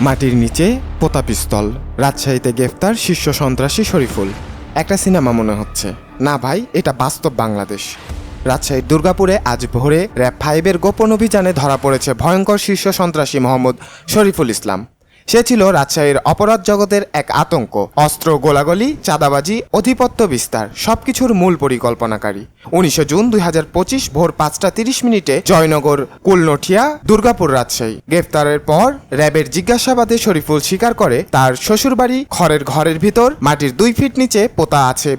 মাটির নিচে পোতা পিস্তল, রাজশাহীতে গ্রেফতার শীর্ষ সন্ত্রাসী শরীফুল। একটা সিনেমা মনে হচ্ছে। না ভাই, এটা বাস্তব বাংলাদেশ। রাজশাহীর দুর্গাপুরে আজ ভোরে র্যাব ফাইভের গোপন অভিযানে ধরা পড়েছে ভয়ঙ্কর শীর্ষ সন্ত্রাসী মোহাম্মদ শরীফুল ইসলাম। সে ছিল রাজশাহীর অপরাধ জগতের এক আতঙ্ক, অস্ত্র, গোলাগলি, চাঁদাবাজি, অধিপত্য বিস্তার, সবকিছুর মূল পরিকল্পনাকারী। উনিশে জুন দুই হাজার পঁচিশ ভোর পাঁচটা তিরিশ মিনিটে জয়নগর কুলনঠিয়া দুর্গাপুর, রাজশাহী। গ্রেফতারের পর র্যাবের জিজ্ঞাসাবাদে শরীফুল স্বীকার করে তার শ্বশুরবাড়ি খড়ের ঘরের ভিতর মাটির দুই ফিট নিচে পোতা আছে।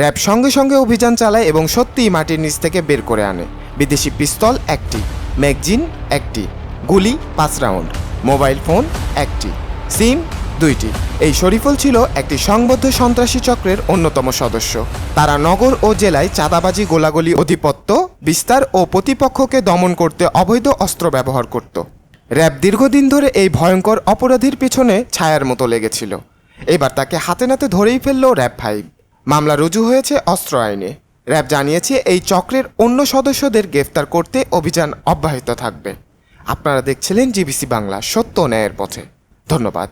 র্যাব সঙ্গে সঙ্গে অভিযান চালায় এবং সত্যিই মাটির নিচ থেকে বের করে আনে। বিদেশি পিস্তল একটি, ম্যাগজিন একটি। গুলি, পাঁচ রাউন্ড। মোবাইল ফোন, একটি। সিম, দুইটি। এই শরীফুল ছিল একটি সংবদ্ধ সন্ত্রাসী চক্রের অন্যতম সদস্য। তারা নগর ও জেলায় চাঁদাবাজি, গোলাগুলি, অধিপত্য, বিস্তার ও প্রতিপক্ষকে দমন করতে অবৈধ অস্ত্র ব্যবহার করত। র্যাব দীর্ঘদিন ধরে এই ভয়ঙ্কর অপরাধীর পিছনে ছায়ার মতো লেগেছিল। এবার তাকে হাতে নাতে ধরেই ফেলল র্যাব ফাইভ মামলা রুজু হয়েছে অস্ত্র আইনে। র্যাব জানিয়েছে, এই চক্রের অন্য সদস্যদের গ্রেফতার করতে অভিযান অব্যাহত থাকবে। আপনারা দেখছিলেন জিবিসি বাংলা সত্য ন্যায়ের পথে। ধন্যবাদ।